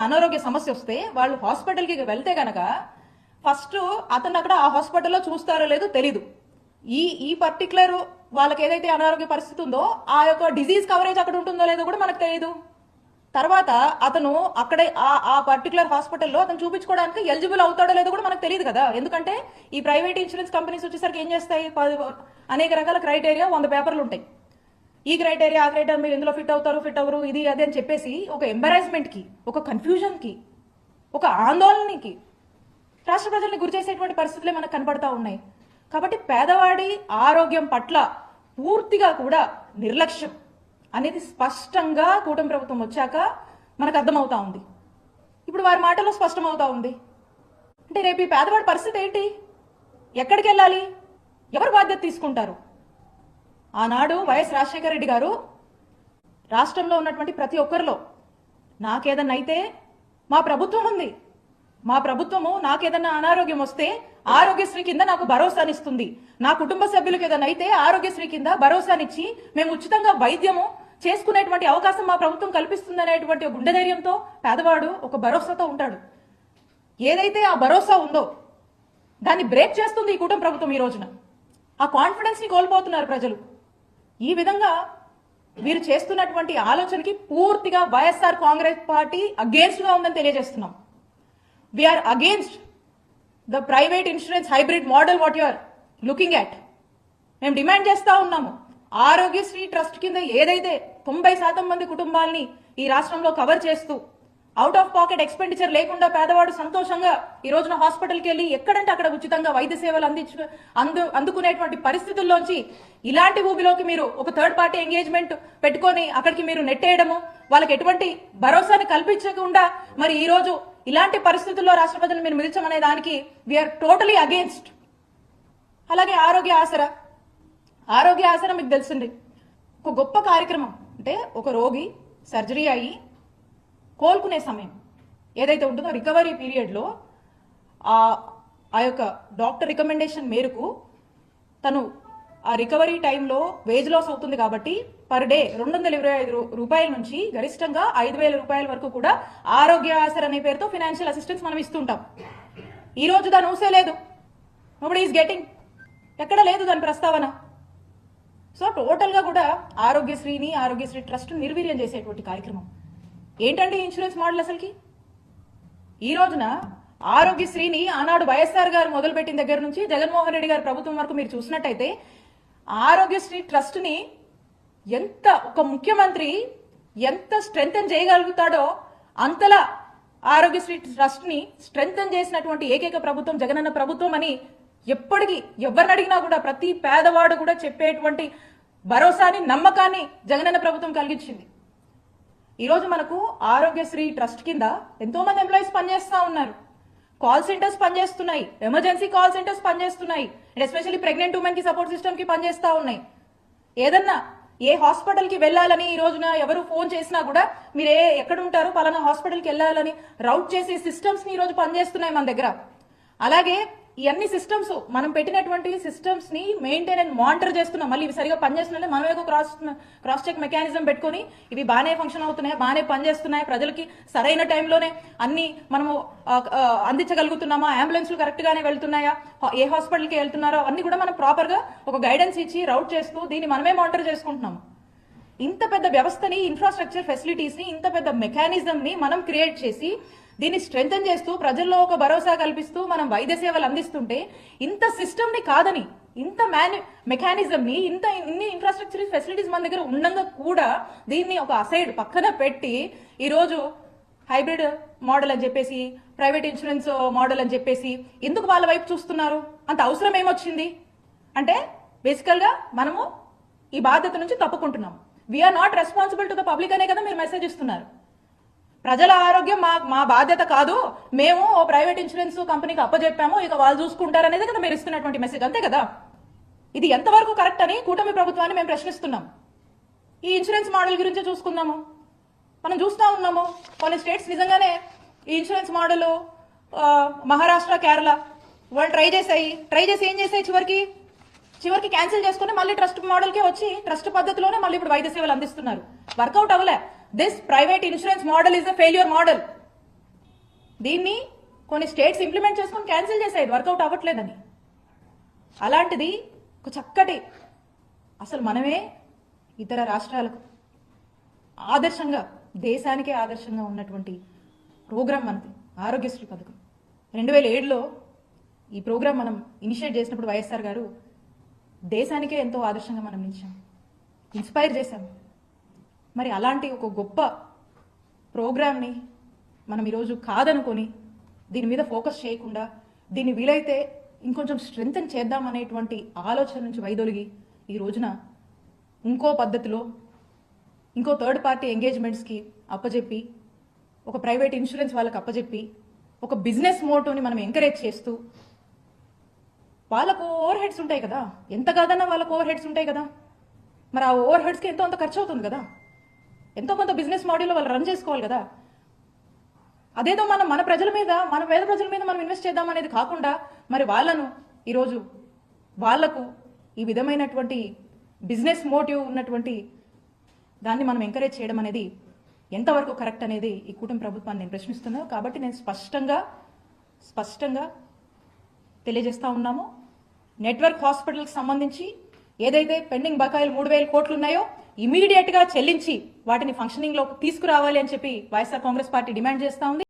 అనారోగ్య సమస్య వస్తే వాళ్ళు హాస్పిటల్కి వెళ్తే గనక ఫస్ట్ అతను అక్కడ ఆ హాస్పిటల్లో చూస్తారో లేదో తెలీదు. ఈ ఈ పర్టికులర్ వాళ్ళకి ఏదైతే అనారోగ్య పరిస్థితి ఉందో ఆ యొక్క డిజీజ్ కవరేజ్ అక్కడ ఉంటుందో లేదో కూడా మనకు తెలియదు తర్వాత అతను అక్కడే ఆ ఆ పర్టికులర్ హాస్పిటల్లో అతను చూపించుకోవడానికి ఎలిజిబుల్ అవుతాడో లేదో కూడా మనకు తెలియదు కదా. ఎందుకంటే ఈ ప్రైవేట్ ఇన్సూరెన్స్ కంపెనీస్ వచ్చేసరికి ఏం చేస్తాయి? అనేక రకాల క్రైటీరియా వంద పేపర్లు ఉంటాయి. ఈ క్రైటీరియా ఆ క్రైటీరియా మీరు ఇందులో ఫిట్ అవుతారు ఫిట్ అవ్వరు ఇది అది అని చెప్పేసి ఒక ఎంబరాస్మెంట్కి ఒక కన్ఫ్యూజన్కి ఒక ఆందోళనకి రాష్ట్ర ప్రజల్ని గురి చేసేటువంటి పరిస్థితులే మనకు కనపడతా ఉన్నాయి. కాబట్టి పేదవాడి ఆరోగ్యం పట్ల పూర్తిగా కూడా నిర్లక్ష్యం అనేది స్పష్టంగా కూటమి ప్రభుత్వం వచ్చాక మనకు అర్థమవుతా ఉంది. ఇప్పుడు వారి మాటలో స్పష్టమవుతా ఉంది. అంటే రేపు ఈ పేదవాడి పరిస్థితి ఏంటి? ఎక్కడికి వెళ్ళాలి? ఎవరు బాధ్యత తీసుకుంటారు? ఆనాడు వైఎస్ రాజశేఖర రెడ్డి గారు రాష్ట్రంలో ఉన్నటువంటి ప్రతి ఒక్కరిలో నాకేదన్నా అయితే మా ప్రభుత్వం ఉంది. మా ప్రభుత్వము నాకేదన్నా అనారోగ్యం వస్తే ఆరోగ్యశ్రీ కింద నాకు భరోసానిస్తుంది. నా కుటుంబ సభ్యులకు ఏదైనా అయితే ఆరోగ్యశ్రీ కింద భరోసానిచ్చి మేము ఉచితంగా వైద్యము చేసుకునేటువంటి అవకాశం మా ప్రభుత్వం కల్పిస్తుంది గుండె ధైర్యంతో పేదవాడు ఒక భరోసాతో ఉంటాడు. ఏదైతే ఆ భరోసా ఉందో దాన్ని బ్రేక్ చేస్తుంది ఈ కూటమి ప్రభుత్వం ఈ రోజున. ఆ కాన్ఫిడెన్స్ని కోల్పోతున్నారు ప్రజలు. ఈ విధంగా వీరు చేస్తున్నటువంటి ఆలోచనకి పూర్తిగా వైఎస్ఆర్ కాంగ్రెస్ పార్టీ అగేన్స్ట్గా ఉందని తెలియజేస్తున్నాం. We're against the private insurance hybrid model what you are looking at మేము డిమాండ్ చేస్తూ ఉన్నాము. ఆరోగ్యశ్రీ ట్రస్ట్ కింద ఏదైతే తొంభై శాతం మంది కుటుంబాల్ని ఈ రాష్ట్రంలో కవర్ చేస్తూ అవుట్ ఆఫ్ పాకెట్ ఎక్స్పెండిచర్ లేకుండా పేదవాడు సంతోషంగా ఈ రోజున హాస్పిటల్కి వెళ్ళి ఎక్కడంటే అక్కడ ఉచితంగా వైద్య సేవలు అందించు అందు అందుకునేటువంటి పరిస్థితుల్లోంచి ఇలాంటి ఊబిలోకి మీరు ఒక థర్డ్ పార్టీ ఎంగేజ్మెంట్ పెట్టుకొని అక్కడికి మీరు నెట్టేయడము వాళ్ళకి ఎటువంటి భరోసాని కల్పించకుండా మరి ఈ రోజు ఇలాంటి పరిస్థితుల్లో రాష్ట్ర ప్రజలు మీరు మిలిచమనే దానికి వీఆర్ టోటలీ అగేన్స్ట్ అలాగే ఆరోగ్య ఆసరా. ఆరోగ్య ఆసరా మీకు తెలిసింది ఒక గొప్ప కార్యక్రమం. అంటే ఒక రోగి సర్జరీ అయ్యి కోలుకునే సమయం. ఏదైతే ఉంటుందో రికవరీ పీరియడ్లో ఆ యొక్క డాక్టర్ రికమెండేషన్ మేరకు తను ఆ రికవరీ టైంలో వేజ్ లాస్ అవుతుంది కాబట్టి పర్ డే రెండు వందల ఇరవై ఐదు రూపాయల నుంచి గరిష్టంగా ఐదు వేల రూపాయల వరకు కూడా ఆరోగ్య ఆసర్ అనే పేరుతో ఫినాన్షియల్ అసిస్టెన్స్ మనం ఇస్తుంటాం. ఈ రోజు దాని ఊసే లేదు. నోబడి ఈస్ గెటింగ్ ఎక్కడ లేదు దాని ప్రస్తావన. సో టోటల్గా కూడా ఆరోగ్యశ్రీని ఆరోగ్యశ్రీ ట్రస్ట్ నిర్వీర్యం చేసేటువంటి కార్యక్రమం. ఏంటండి ఇన్సూరెన్స్ మోడల్ అసలుకి? ఈ రోజున ఆరోగ్యశ్రీని ఆనాడు వైఎస్ఆర్ గారు మొదలుపెట్టిన దగ్గర నుంచి జగన్మోహన్ రెడ్డి గారి ప్రభుత్వం వరకు మీరు చూసినట్టయితే ఆరోగ్యశ్రీ ట్రస్ట్ని ఎంత ఒక ముఖ్యమంత్రి ఎంత స్ట్రెంగ్తన్ చేయగలుగుతాడో అంతలా ఆరోగ్యశ్రీ ట్రస్ట్ని స్ట్రెంగ్తన్ చేసినటువంటి ఏకైక ప్రభుత్వం జగనన్న ప్రభుత్వం అని ఎప్పటికీ ఎవరిని అడిగినా కూడా ప్రతి పేదవాడు కూడా చెప్పేటువంటి భరోసాని నమ్మకాన్ని జగనన్న ప్రభుత్వం కలిగించింది. ఈరోజు మనకు ఆరోగ్యశ్రీ ట్రస్ట్ కింద ఎంతో మంది ఎంప్లాయీస్ పనిచేస్తూ ఉన్నారు. కాల్ సెంటర్స్ పనిచేస్తున్నాయి. ఎమర్జెన్సీ కాల్ సెంటర్స్ పనిచేస్తున్నాయి. అండ్ ఎస్పెషల్లీ ప్రెగ్నెంట్ ఉమెన్కి సపోర్ట్ సిస్టమ్కి పనిచేస్తూ ఉన్నాయి. ఏదన్నా ఏ హాస్పిటల్కి వెళ్ళాలని ఈ రోజున ఎవరు ఫోన్ చేసినా కూడా మీరు ఏ ఎక్కడుంటారు పలానా హాస్పిటల్కి వెళ్ళాలని రౌట్ చేసే సిస్టమ్స్ని ఈ రోజు పనిచేస్తున్నాయి మన దగ్గర. అలాగే ఈ అన్ని సిస్టమ్స్ మనం పెట్టినటువంటి సిస్టమ్స్ని మెయింటైన్ అండ్ మానిటర్ చేస్తున్నాం మళ్ళీ ఇవి సరిగా పనిచేస్తున్నాయి? మనమే ఒక క్రాస్ క్రాస్ చెక్ మెకానిజం పెట్టుకొని ఇవి బాగానే ఫంక్షన్ అవుతున్నాయి? బాగానే పనిచేస్తున్నాయి? ప్రజలకి సరైన టైంలోనే అన్ని మనము అందించగలుగుతున్నామా? అంబులెన్స్లు కరెక్ట్ గానే వెళ్తున్నాయా? హా- ఏ హాస్పిటల్కి వెళ్తున్నారో? అవన్నీ కూడా మనం ప్రాపర్గా ఒక గైడెన్స్ ఇచ్చి రౌట్ చేస్తూ దీన్ని మనమే మానిటర్ చేసుకుంటున్నాము. ఇంత పెద్ద వ్యవస్థని ఇన్ఫ్రాస్ట్రక్చర్ ఫెసిలిటీస్ని ఇంత పెద్ద మెకానిజం ని మనం క్రియేట్ చేసి దీన్ని స్ట్రెంగ్తన్ చేస్తూ ప్రజల్లో ఒక భరోసా కల్పిస్తూ మనం వైద్య సేవలు అందిస్తుంటే ఇంత సిస్టమ్ని కాదని ఇంత మ్యాన్ మెకానిజం ని ఇంత ఇన్ని ఇన్ఫ్రాస్ట్రక్చర్ ఫెసిలిటీస్ మన దగ్గర ఉండగా కూడా దీన్ని ఒక అసైడ్ పక్కన పెట్టి ఈరోజు హైబ్రిడ్ మోడల్ అని చెప్పేసి ప్రైవేట్ ఇన్సూరెన్స్ మోడల్ అని చెప్పేసి ఎందుకు వాళ్ళ వైపు చూస్తున్నారు? అంత అవసరం ఏమొచ్చింది? అంటే బేసికల్గా మనము ఈ బాధ్యత నుంచి తప్పుకుంటున్నాం. We're not responsible to the public అనే కదా మీరు మెసేజ్ ఇస్తున్నారు. ప్రజల ఆరోగ్యం మా మా బాధ్యత కాదు. మేము ఓ ప్రైవేట్ ఇన్సూరెన్స్ కంపెనీకి అప్పజెప్పాము. ఇక వాళ్ళు చూసుకుంటారనేది కదా మీరు ఇస్తున్నటువంటి మెసేజ్ అంతే కదా? ఇది ఎంతవరకు కరెక్ట్ అని కూటమి ప్రభుత్వాన్ని మేము ప్రశ్నిస్తున్నాం. ఈ ఇన్సూరెన్స్ మోడల్ గురించి చూసుకుందాము. మనం చూస్తూ ఉన్నాము. కొన్ని స్టేట్స్ నిజంగానే ఈ ఇన్సూరెన్స్ మోడల్ మహారాష్ట్ర కేరళ వాళ్ళు ట్రై చేసాయి ట్రై చేసి ఏం చేశాయి చివరికి? చివరికి క్యాన్సిల్ చేసుకుని మళ్ళీ ట్రస్ట్ మోడల్కే వచ్చి ట్రస్ట్ పద్ధతిలోనే మళ్ళీ ఇప్పుడు వైద్య సేవలు అందిస్తున్నారు. వర్కౌట్ అవ్వలే. This private insurance model is a failure model దీన్ని కొన్ని స్టేట్స్ ఇంప్లిమెంట్ చేసుకొని క్యాన్సిల్ చేసాయి వర్కౌట్ అవ్వట్లేదని. అలాంటిది ఒక చక్కటి అసలు మనమే ఇతర రాష్ట్రాలకు ఆదర్శంగా దేశానికే ఆదర్శంగా ఉన్నటువంటి ప్రోగ్రాం మనది ఆరోగ్యశ్రీ పథకం. రెండు వేల ఏడులో ఈ ప్రోగ్రాం మనం ఇనిషియేట్ చేసినప్పుడు వైఎస్ఆర్ గారు దేశానికే ఎంతో ఆదర్శంగా మనం నిలిచాం. ఇన్స్పైర్ చేశాము మరి అలాంటి ఒక గొప్ప ప్రోగ్రామ్ని మనం ఈరోజు కాదనుకొని దీని మీద ఫోకస్ చేయకుండా దీన్ని వీలైతే ఇంకొంచెం స్ట్రెంగ్తన్ చేద్దాం అనేటువంటి ఆలోచన నుంచి వైదొలిగి ఈ రోజున ఇంకో పద్ధతిలో ఇంకో థర్డ్ పార్టీ ఎంగేజ్మెంట్స్కి అప్పజెప్పి ఒక ప్రైవేట్ ఇన్సూరెన్స్ వాళ్ళకి అప్పజెప్పి ఒక బిజినెస్ మోటోని మనం ఎంకరేజ్ చేస్తూ వాళ్ళకు ఓవర్ హెడ్స్ ఉంటాయి కదా? ఎంత కాదన్నా వాళ్ళకు ఓవర్ హెడ్స్ ఉంటాయి కదా? మరి ఆ ఓవర్ హెడ్స్కి ఎంతో అంత ఖర్చు అవుతుంది కదా? ఎంతో కొంత బిజినెస్ మోడల్లో వాళ్ళు రన్ చేసుకోవాలి కదా. అదేదో మనం మన ప్రజల మీద మన పేద ప్రజల మీద మనం ఇన్వెస్ట్ చేద్దాం అనేది కాకుండా మరి వాళ్ళను ఈరోజు వాళ్ళకు ఈ విధమైనటువంటి బిజినెస్ మోటివ్ ఉన్నటువంటి దాన్ని మనం ఎంకరేజ్ చేయడం అనేది ఎంతవరకు కరెక్ట్ అనేది ఈ కూటమి ప్రభుత్వాన్ని నేను ప్రశ్నిస్తున్నాను కాబట్టి నేను స్పష్టంగా స్పష్టంగా తెలియజేస్తా ఉన్నాము. నెట్వర్క్ హాస్పిటల్కి సంబంధించి ఏదైతే పెండింగ్ బకాయిలు మూడు వేల కోట్లు ఉన్నాయో ఇమీడియట్గా చెల్లించి వాటిని ఫంక్షనింగ్లోకి తీసుకురావాలి అని చెప్పి వైఎస్ఆర్ కాంగ్రెస్ పార్టీ డిమాండ్ చేస్తా ఉంది.